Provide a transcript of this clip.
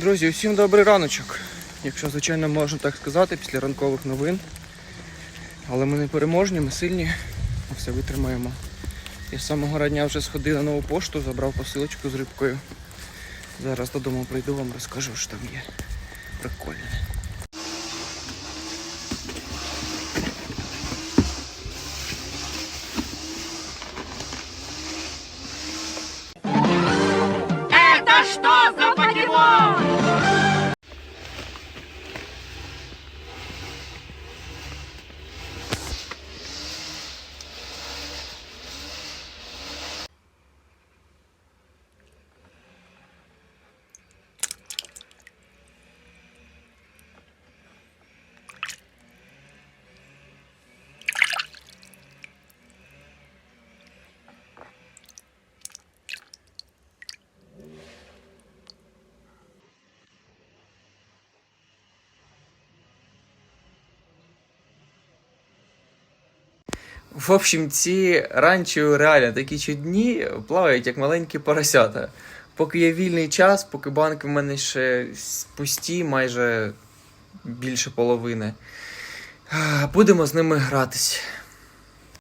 Друзі, усім добрий раночок. Якщо, звичайно, можна так сказати, після ранкових новин. Але ми не переможні, ми сильні, ми все витримаємо. Я з самого рання вже сходив на нову пошту, забрав посилочку з рибкою. Зараз додому прийду, вам розкажу, що там є. Прикольне. В общем, ці ранчо реально такі чудні плавають, як маленькі поросята. Поки є вільний час, поки банки в мене ще пусті, майже більше половини. Будемо з ними гратись.